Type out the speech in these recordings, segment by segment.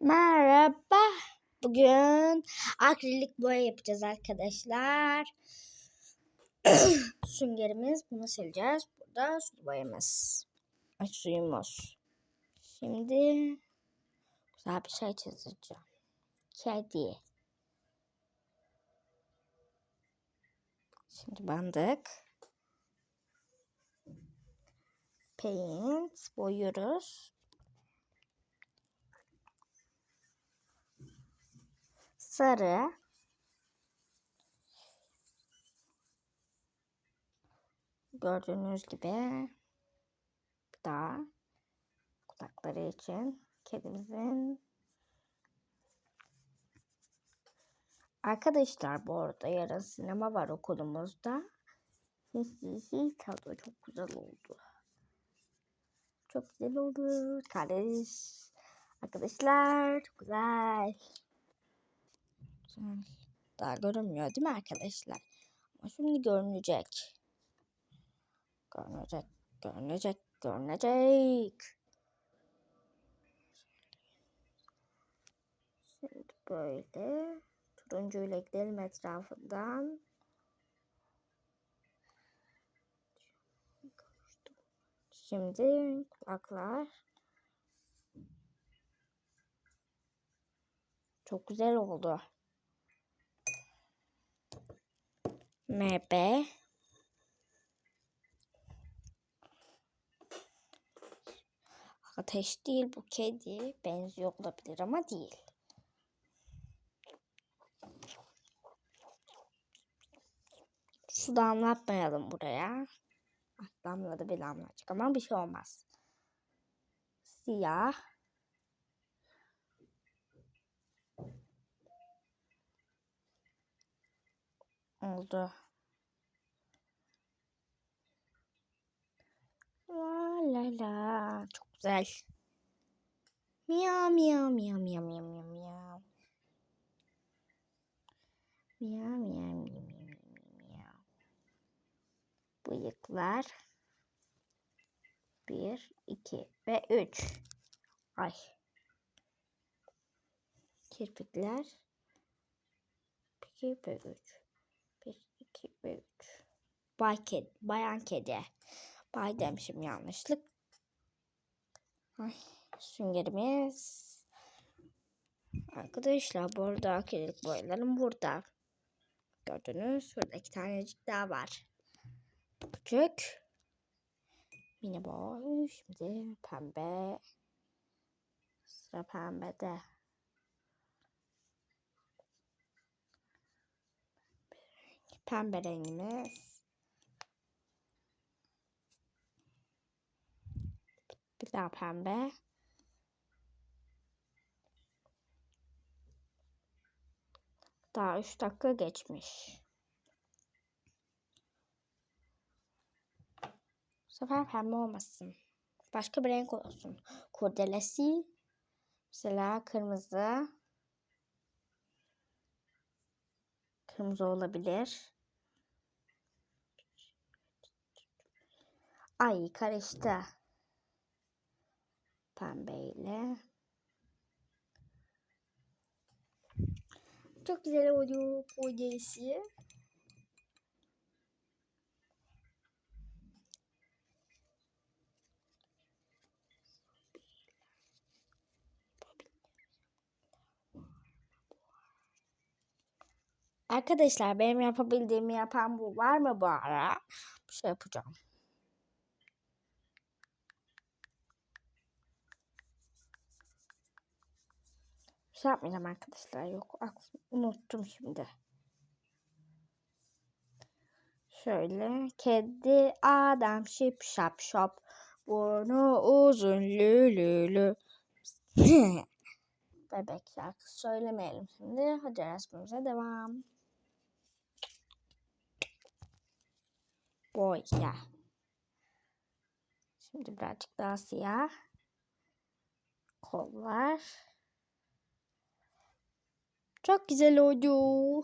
Merhaba. Bugün akrilik boya yapacağız arkadaşlar. Süngerimiz bunu sileceğiz. Burada su boyamız. Ay, suyumuz. Şimdi güzel bir şey çizeceğim. Kedi. Şimdi bandık. Paint boyuyoruz. Sarı. Gördüğünüz gibi bir daha kulakları için kedimizin. Arkadaşlar bu arada yarın sinema var okulumuzda. Tadı çok güzel oldu. Çok güzel oldu. Kardeş arkadaşlar çok Güzel. Daha görünmüyor değil mi arkadaşlar? Ama şimdi görünecek. Görünecek, görünecek, görünecek. Şimdi böyle turuncuyla gidelim etrafından. Şimdi kulaklar. Çok güzel oldu. MB Ateş değil bu kedi. Benziyor olabilir ama değil. Su damlatmayalım buraya. Damladı bir damlacık ama bir şey olmaz. Siyah. Oldu. La la. Çok güzel. Miyav miyav miyav miyav miyav miyav miyav. Miyav miyav miyav miyav miyav. Bıyıklar. Bir, iki ve üç. Ay. Kirpikler. İki ve üç. 2 ve 3. Bay kedi, bayan kedi. Bay demişim yanlışlık. Ay, süngerimiz. Arkadaşlar bu arada akrilik boyalarım burada. Gördünüz. Şurada iki tanecik daha var. Küçük. Mini boy. Şimdi pembe. Sıra pembede. Pembe rengimiz. Bir daha pembe. Daha 3 dakika geçmiş. Bu sefer pembe olmasın. Başka bir renk olsun. Kurdelesi. Mesela kırmızı. Kırmızı olabilir. Ay karıştı. Pembeyle. Çok güzel oluyor gerisi. Arkadaşlar benim yapabildiğimi yapan bu var mı bu ara? Bir şey yapacağım. Şey yapmayacağım arkadaşlar. Yok unuttum şimdi. Şöyle kedi adam şip şap şop burnu uzun lülülü. Bebek şarkısı söylemeyelim şimdi. Hadi resmimize devam. Boya. Şimdi birazcık daha siyah. Kollar. Çok güzel oldu.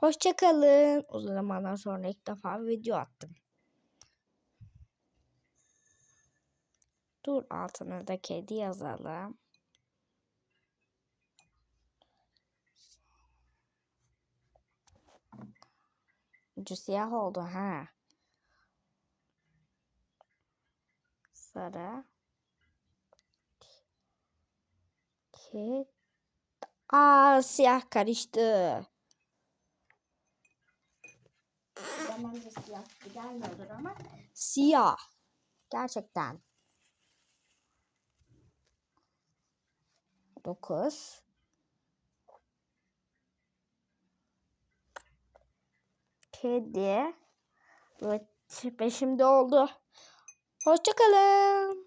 Hoşçakalın. O zamandan sonra ilk defa video attım. Dur altına da kedi yazalım. Ucu siyah oldu ha. Sarı. Kedi. Aa siyah karıştı. Zamanında siyah gelmiyordur ama siyah. Gerçekten. 9 Kedi. Evet, beşimde oldu. Hoşçakalın.